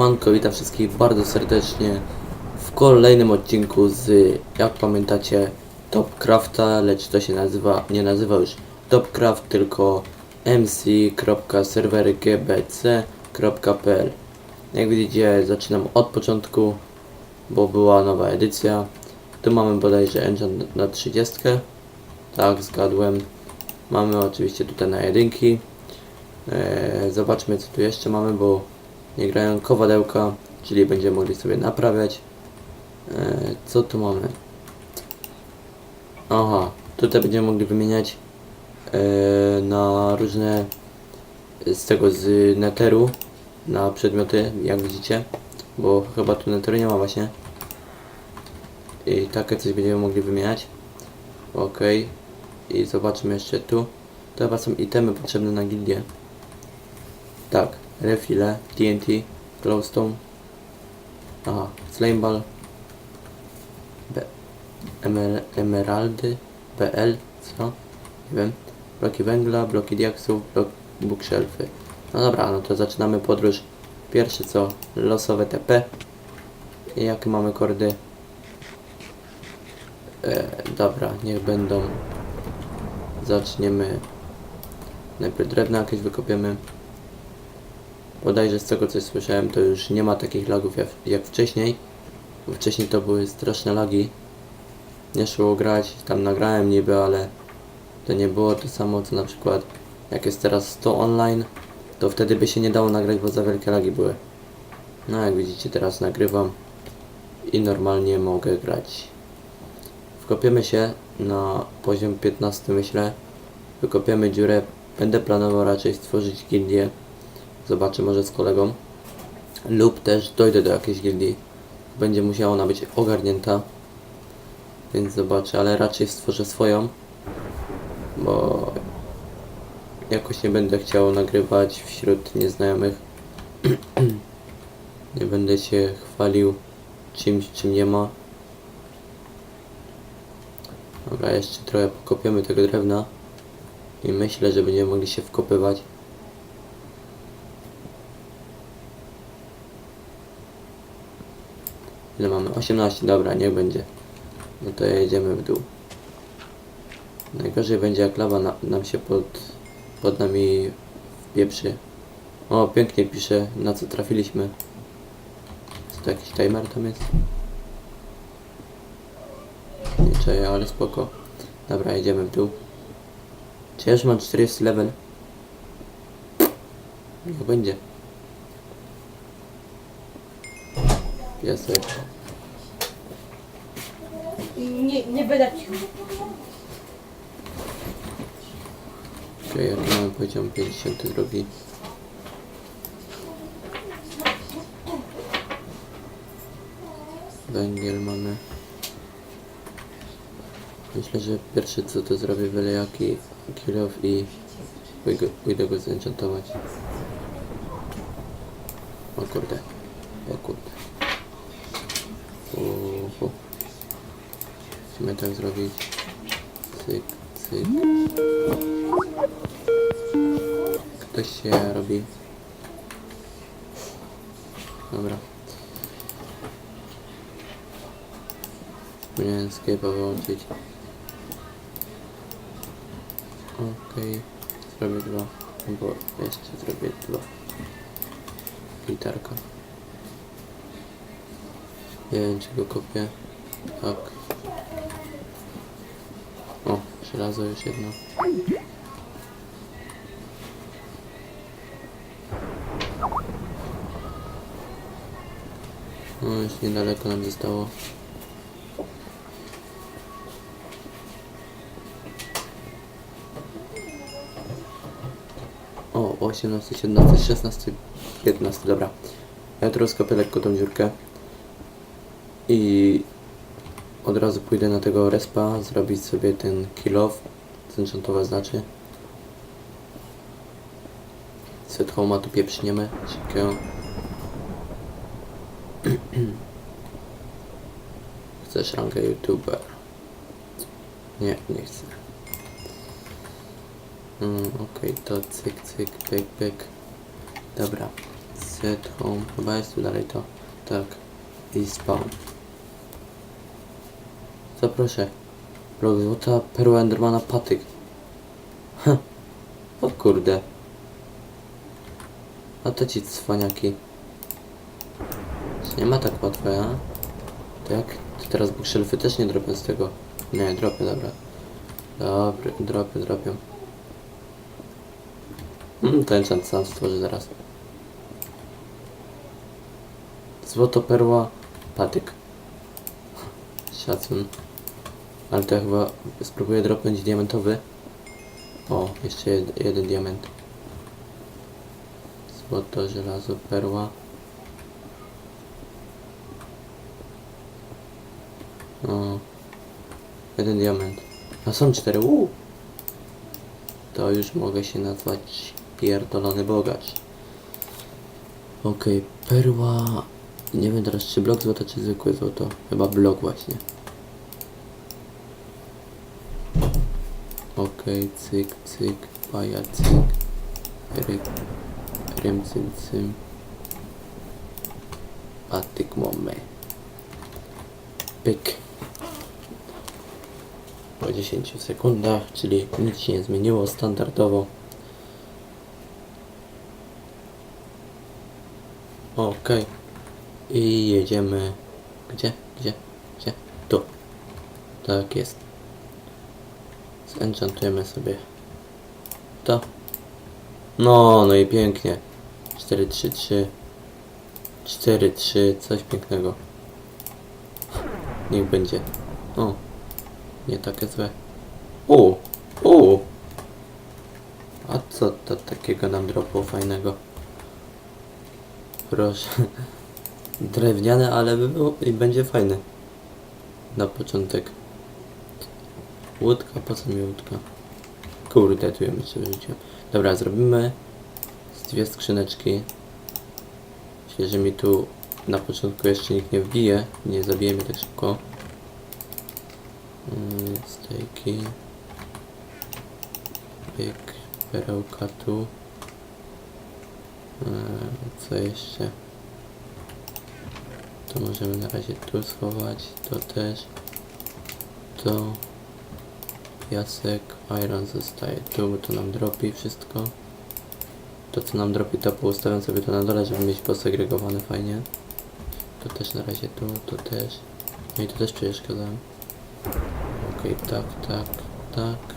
Siemanko, witam wszystkich bardzo serdecznie w kolejnym odcinku z, jak pamiętacie, Topcrafta, lecz to się nazywa, nie nazywa już Topcraft, tylko mc.serwergbc.pl Jak widzicie, zaczynam od początku, bo była nowa edycja. Tu mamy bodajże engine na 30. Tak, zgadłem. Mamy oczywiście tutaj na jedynki. Eee, zobaczmy co tu jeszcze mamy, bo nie grają kowadełka, czyli będziemy mogli sobie naprawiać. E, co tu mamy? Aha, tutaj będziemy mogli wymieniać e, na różne z tego z neteru na przedmioty, jak widzicie, bo chyba tu neteru nie ma właśnie. I takie coś będziemy mogli wymieniać. Ok. I zobaczmy jeszcze tu. To chyba są itemy potrzebne na gildię. Tak, refile, TNT, glowstone, aha, slameball, B, emer, emeraldy, BL, co? Nie wiem, bloki węgla, bloki diaksów, blok, bookshelfy. No dobra, no to zaczynamy podróż. Pierwsze co, losowe TP. I jakie mamy kordy? E, dobra, niech będą. Zaczniemy. Najpierw drewno jakieś wykopiemy. Bodajże z tego co słyszałem, to już nie ma takich lagów jak, jak wcześniej. Bo wcześniej to były straszne lagi. Nie szło grać, tam nagrałem niby, ale to nie było to samo co na przykład jak jest teraz to online, to wtedy by się nie dało nagrać, bo za wielkie lagi były. No jak widzicie teraz nagrywam i normalnie mogę grać. Wkopiemy się na poziom 15 myślę. Wykopiemy dziurę. Będę planował raczej stworzyć gildię zobaczę może z kolegą. Lub też dojdę do jakiejś gildii. Będzie musiała ona być ogarnięta. Więc zobaczę, ale raczej stworzę swoją bo jakoś nie będę chciał nagrywać wśród nieznajomych. Nie będę się chwalił czymś, czym nie ma. Dobra, jeszcze trochę pokopiemy tego drewna. I myślę, że będziemy mogli się wkopywać Ile mamy? 18, dobra, niech będzie. No to jedziemy w dół. Najgorzej będzie jak lawa na, nam się pod, pod nami wpieprzy. O, pięknie pisze, na co trafiliśmy. Co to jakiś timer tam jest? Nie czaję, ale spoko. Dobra, jedziemy w dół. Czy ja już mam 40 level? Niech będzie. Piasek. Nie, nie będę cicho. Okej, jaki mamy poziom 52. Węgiel mamy. Myślę, że pierwszy co to zrobię wylejaki, kilof i pójdę, pójdę go zenchantować. O kurde. O kurde. Musimy tak zrobić. Cyk, cyk. Ktoś się robi. Dobra. Powinienem escape'a wyłączyć. Okej. Zrobię dwa. Bo jeszcze zrobię dwa. Gitarka. Nie wiem czy go kopię. Tak. O, żelazo już jedno. No już niedaleko nam zostało. O, 18, 17, 16, 15, dobra. Ja tu rozkopię lekko tą dziurkę. I od razu pójdę na tego respa, zrobić sobie ten kill off, zenchantować znaczy. Set home'a tu pieprzniemy, szybkiego. Chcesz rankę youtuber? Nie, nie chcę. Mm, Okej, to cyk, cyk, pyk, pyk. Dobra. Reset home. Chyba jest tu dalej to. Tak. I spawn. Co proszę? Blok złota, perła Endermana, patyk. Ha. O kurde. A to ci cwaniaki. Nie ma tak łatwo, ja? To jak? To teraz bookshelfy też nie dropią z tego. Nie, dropię, dobra. Dobry, dropię, dropią. Mm, ten enchant sam stworzy zaraz. Złoto, perła, patyk. Szacun. Ale to ja chyba spróbuję dropnąć diamentowy. O, jeszcze jed, jeden diament. Złoto, żelazo, perła. O, jeden diament. A są cztery, uuu. To już mogę się nazwać pierdolony bogacz. Okej, perła... Nie wiem teraz czy blok złota czy zwykłe złoto. Chyba blok właśnie. Okej, cyk, cyk, paja, cyk. Ryk, rym, cym, cym. Patyk mamy. Pyk. Po 10 sekundach, czyli nic się nie zmieniło standardowo. Okej. I jedziemy. Gdzie? Gdzie? Gdzie? Tu. Tak jest. Zenchantujemy sobie to. No, no i pięknie. 4, 3, 3. 4, 3, coś pięknego. Niech będzie. O. Nie takie złe. U, u. A co to takiego nam dropło fajnego? Proszę. Drewniane, ale by było i będzie fajne. Na początek. Łódka, po co mi łódka? Kurde, tu ją jeszcze wyrzuciłem. Dobra, zrobimy z dwie skrzyneczki. Myślę, że mi tu na początku jeszcze nikt nie wbije. Nie zabije mnie tak szybko. Mm, Stejki. Pyk, perełka tu. Eee, Co jeszcze? To możemy na razie tu schować. To też. To. Piasek, iron zostaje tu, to nam dropi wszystko. To co nam dropi to poustawiam sobie to na dole, żeby mieć posegregowane fajnie. To też na razie tu, to też. No i to też przeszkadzałem. Okej, tak, tak, tak.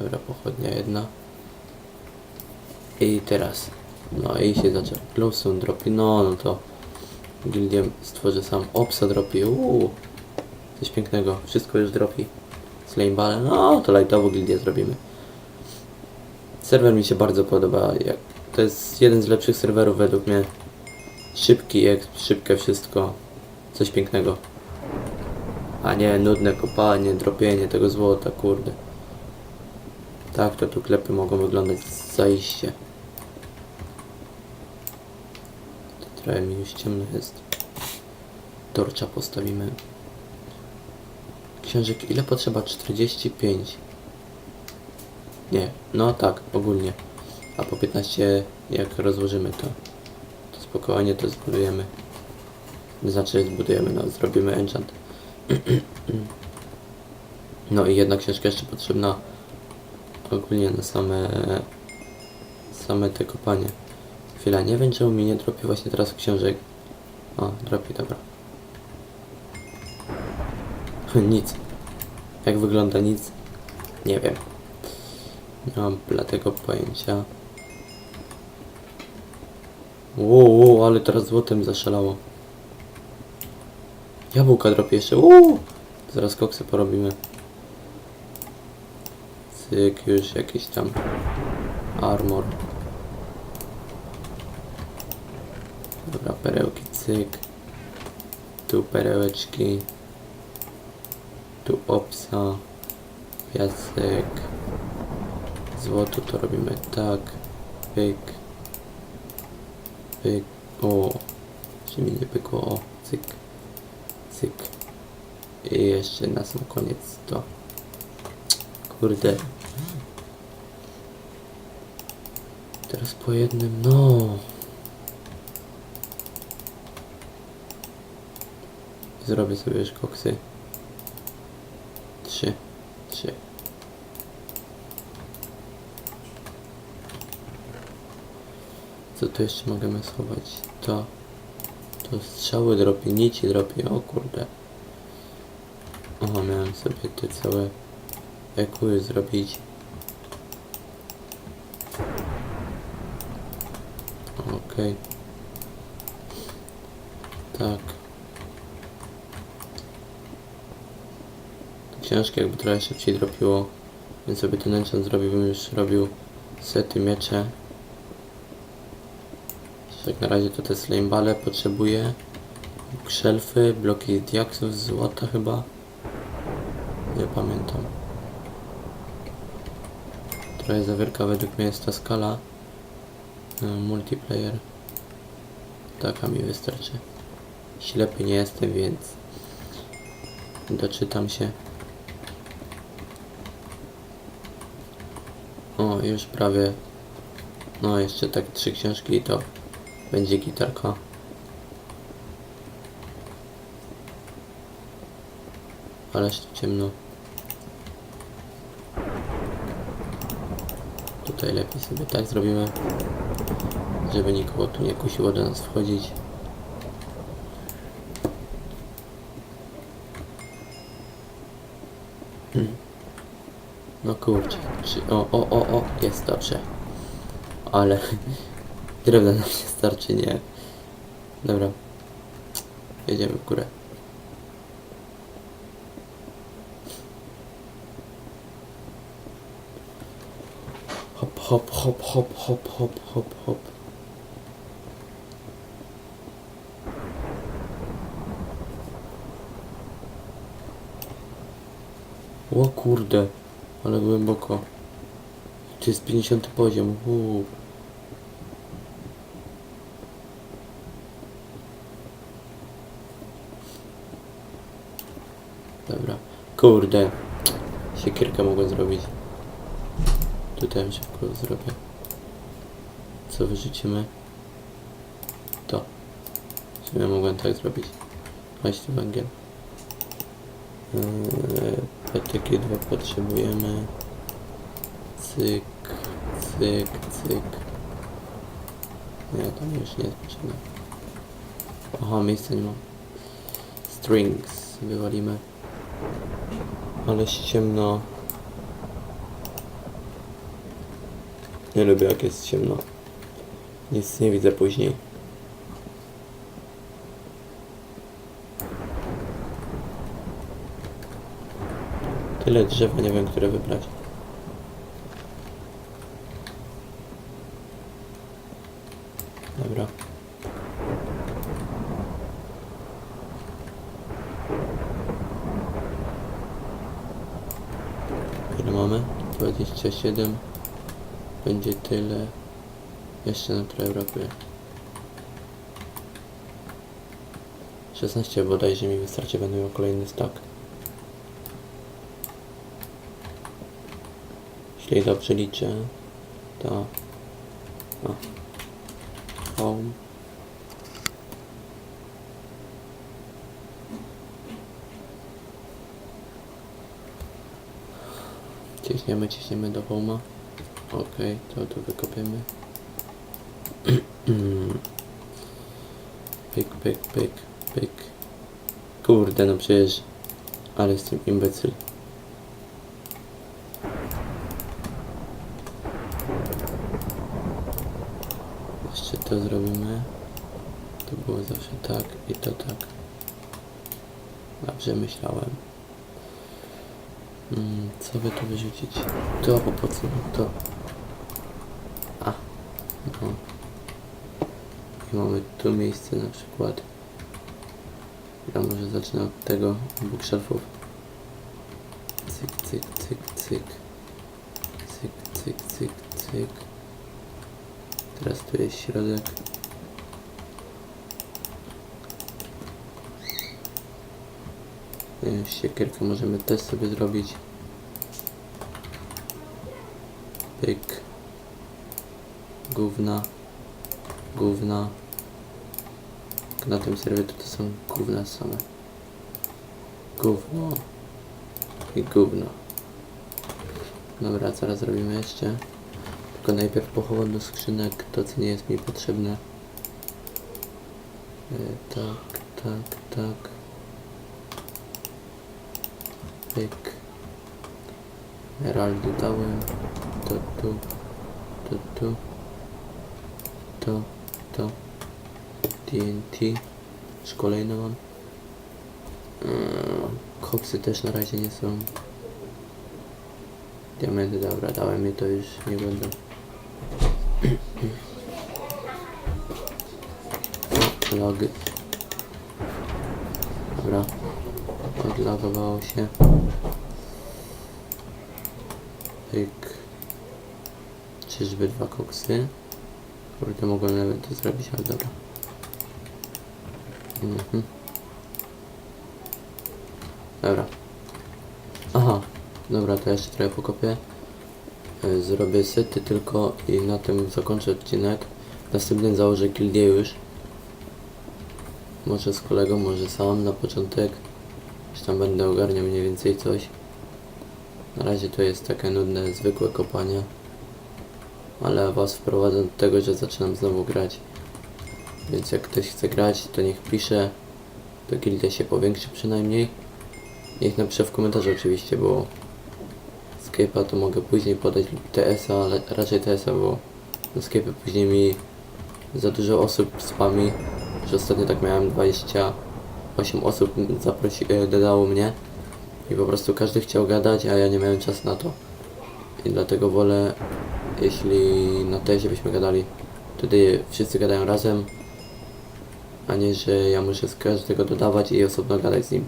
Dobra, pochodnia jedna. I teraz. No i się zaczął. Glowstone dropi. No, no to gildiem stworzę sam. Opsa dropi. Uuu. Coś pięknego. Wszystko już dropi. Slameball. No, to lightowo gildię zrobimy. Serwer mi się bardzo podoba. Jak... To jest jeden z lepszych serwerów według mnie. Szybki, jak szybkie wszystko. Coś pięknego. A nie nudne kopanie, dropienie tego złota, kurde. Tak to tu klepy mogą wyglądać zajście. Trochę mi już ciemno jest. Torcza postawimy. Książek ile potrzeba? 45. Nie, no tak, ogólnie. A po 15 jak rozłożymy to, to spokojnie to zbudujemy. Znaczy zbudujemy, no zrobimy enchant. No i jedna książka jeszcze potrzebna ogólnie na same same te kopanie. Chwila, nie wiem czemu mi nie dropi właśnie teraz książek. O, dropi, dobra. Nic. Jak wygląda nic? Nie wiem. Nie mam bladego pojęcia. Wow, ale teraz złotem zaszalało. Jabłka dropi jeszcze. Uuu! Zaraz koksy porobimy. Cyk, już jakiś tam armor. Dobra, perełki, cyk. Tu perełeczki. Tu opsa. Piasek. Złoto to robimy tak. Pyk. Pyk. O. Czy mi nie pykło? O. Cyk. Cyk. I jeszcze na sam koniec to. Kurde. teraz po jednym, no. Zrobię sobie już koksy. Trzy. Trzy. Co tu jeszcze możemy schować? To. To strzały dropi, nici dropi, o kurde. O, miałem sobie te całe ekury zrobić. Okej. Tak. Książki jakby trochę szybciej dropiło, więc sobie ten enchant zrobił, bym już robił sety miecze. Tak na razie to te slamebale potrzebuję. Szelfy, bloki diaksów złota chyba. Nie pamiętam. Trochę zawierka według mnie jest ta skala. E, Multiplayer. Taka mi wystarczy. Ślepy nie jestem, więc doczytam się. O, już prawie. No, jeszcze tak trzy książki i to będzie gitarka. Ależ ciemno. Tutaj lepiej sobie tak zrobimy, żeby nikogo tu nie kusiło do nas wchodzić. Hmm. No kurczę, czy, o, o, o, o, jest dobrze. Ale drewna nam nie starczy, nie. Dobra. Jedziemy w górę. Hop, hop, hop, hop, hop, hop, hop, hop. O kurde, ale głęboko. To jest 50 poziom. Uuu. Dobra. Kurde. Siekierkę mogę zrobić. Tutaj ją szybko zrobię. Co wyrzucimy? To. W sumie mogłem tak zrobić. Tu węgiel. Eee, Patyki dwa potrzebujemy. Cyk, cyk, cyk. Nie, to mi już nie potrzebne. Aha, miejsca nie mam. Strings wywalimy. Ale ciemno. Nie lubię jak jest ciemno. Nic nie widzę później. Tyle drzewa, nie wiem, które wybrać. Dobra. Ile mamy? 27. Będzie tyle. Jeszcze nam trochę brakuje. 16 bodajże mi wystarczy, będę miał kolejny stack. Jeśli dobrze liczę, to... O. Home. Ciśniemy, ciśniemy do home'a. Okej, to tu wykopiemy. pyk, pyk, pyk, pyk. Kurde, no przecież... Ale jestem imbecyl. Jeszcze to zrobimy. To było zawsze tak i to tak. Dobrze myślałem. Co by tu wyrzucić? To, po co to? A, no. I mamy tu miejsce na przykład. Ja może zacznę od tego bookshelfów. Cyk, cyk, cyk, cyk. Cyk, cyk, cyk, cyk. Teraz tu jest środek. E, Siekierkę możemy też sobie zrobić. Pyk. gówna, gówna. Na tym serwie to, są gówna same. Gówno i gówno. Dobra, zaraz zrobimy jeszcze. Tylko najpierw pochowam do skrzynek to, co nie jest mi potrzebne. E, tak, tak, tak. Pyk. Emeraldy dałem. To tu. To tu. To. To. TNT. Już kolejne mam. Eee, Koksy też na razie nie są. Diamenty, dobra, dałem je, to już nie będę. Log. Dobra. Odlagowało się. Pyk. Czyżby dwa koksy? Kurde, mogłem nawet to zrobić, ale dobra. Mhm. Dobra. Aha. Dobra, to jeszcze trochę pokopię. E, Zrobię sety tylko i na tym zakończę odcinek. Następnym założę gildię już. Może z kolegą, może sam na początek. Już tam będę ogarniał mniej więcej coś. Na razie to jest takie nudne, zwykłe kopanie. Ale was wprowadzę do tego, że zaczynam znowu grać. Więc jak ktoś chce grać, to niech pisze. To gildia się powiększy przynajmniej. Niech napisze w komentarzu oczywiście, bo Skype'a to mogę później podać lub TS-a, ale raczej TS-a, bo na Skype'ie później mi za dużo osób spami, że ostatnio tak miałem 28 osób zaprosi, e, dodało mnie i po prostu każdy chciał gadać, a ja nie miałem czasu na to. I dlatego wolę, jeśli na TS-ie byśmy gadali, wtedy wszyscy gadają razem, a nie, że ja muszę z każdego dodawać i osobno gadać z nim.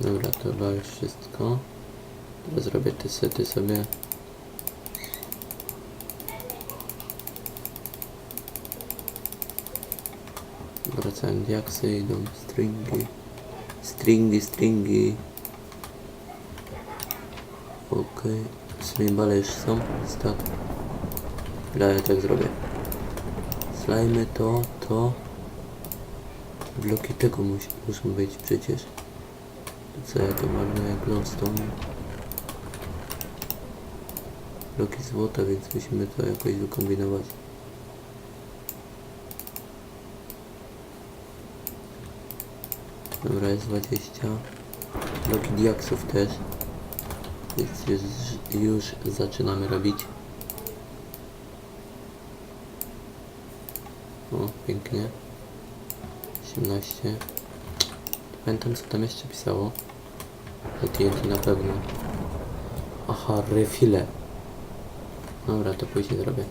Dobra, to chyba już wszystko. Teraz zrobię te sety sobie. Wracają diaksy, idą stringi. Stringi, stringi. Okej. W sumie bale już są. Chwila, ja tak zrobię. Slajmy to, to. Bloki tego muszą być przecież. Co ja to marnuję glowstone? Bloki złota, więc musimy to jakoś wykombinować. Dobra, jest 20. Bloki diaksów też. Więc już, już zaczynamy robić. O, pięknie. 18. Pamiętam co tam jeszcze pisało. O TNT na pewno. Aha, refile. Dobra, to później zrobię.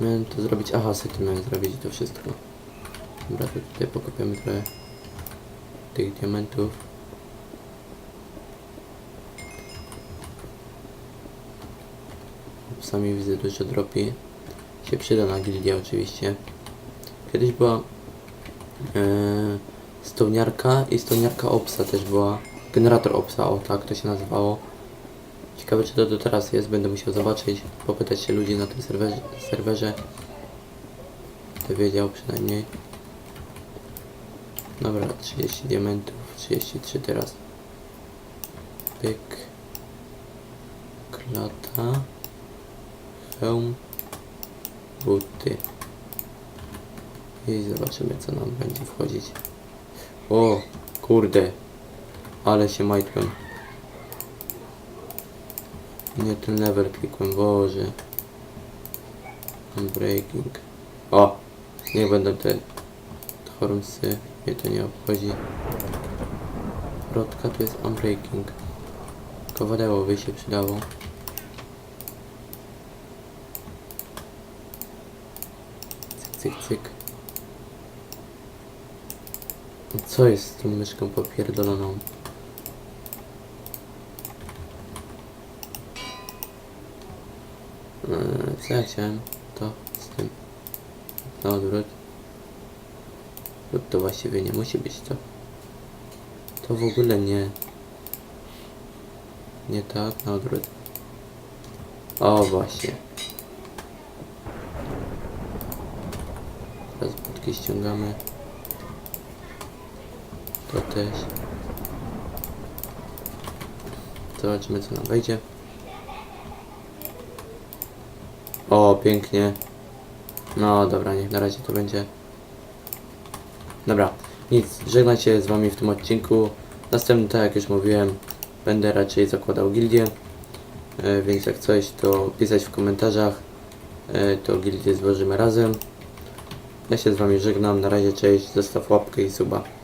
Miałem to zrobić. Aha, sety miałem zrobić to wszystko. Dobra, to tutaj pokopiamy trochę tych diamentów. Sami widzę dużo dropi. Się przyda na gildię oczywiście. Kiedyś była e, stołniarka i stołniarka opsa też była. Generator opsa, o tak to się nazywało. Ciekawe czy to do teraz jest, będę musiał zobaczyć, popytać się ludzi na tym serwerze. serwerze. To wiedział przynajmniej. Dobra, 30 diamentów, 33 teraz. Pyk. Klata. Hełm. Buty. I zobaczymy co nam będzie wchodzić. O, kurde. Ale się majtłem. Nie ten level klikłem, boże. Breaking. O! Niech będą te Hormsy. Mnie to nie obchodzi. Wrotka to jest unbreaking. Kowadeło by się przydało. Cyk, cyk, cyk. Co jest z tą myszką popierdoloną? Co ja chciałem? To z tym. Na odwrót. Lub to właściwie nie musi być to. To w ogóle nie. Nie tak, na odwrót. O, właśnie. Teraz budki ściągamy. To też. Zobaczymy co nam wejdzie. O, pięknie. No dobra, niech na razie to będzie. Dobra, nic, żegnam się z wami w tym odcinku. Następny, tak jak już mówiłem, będę raczej zakładał gildię. E, więc jak coś, to pisać w komentarzach. E, to gildię złożymy razem. Ja się z wami żegnam, na razie cześć, zostaw łapkę i suba.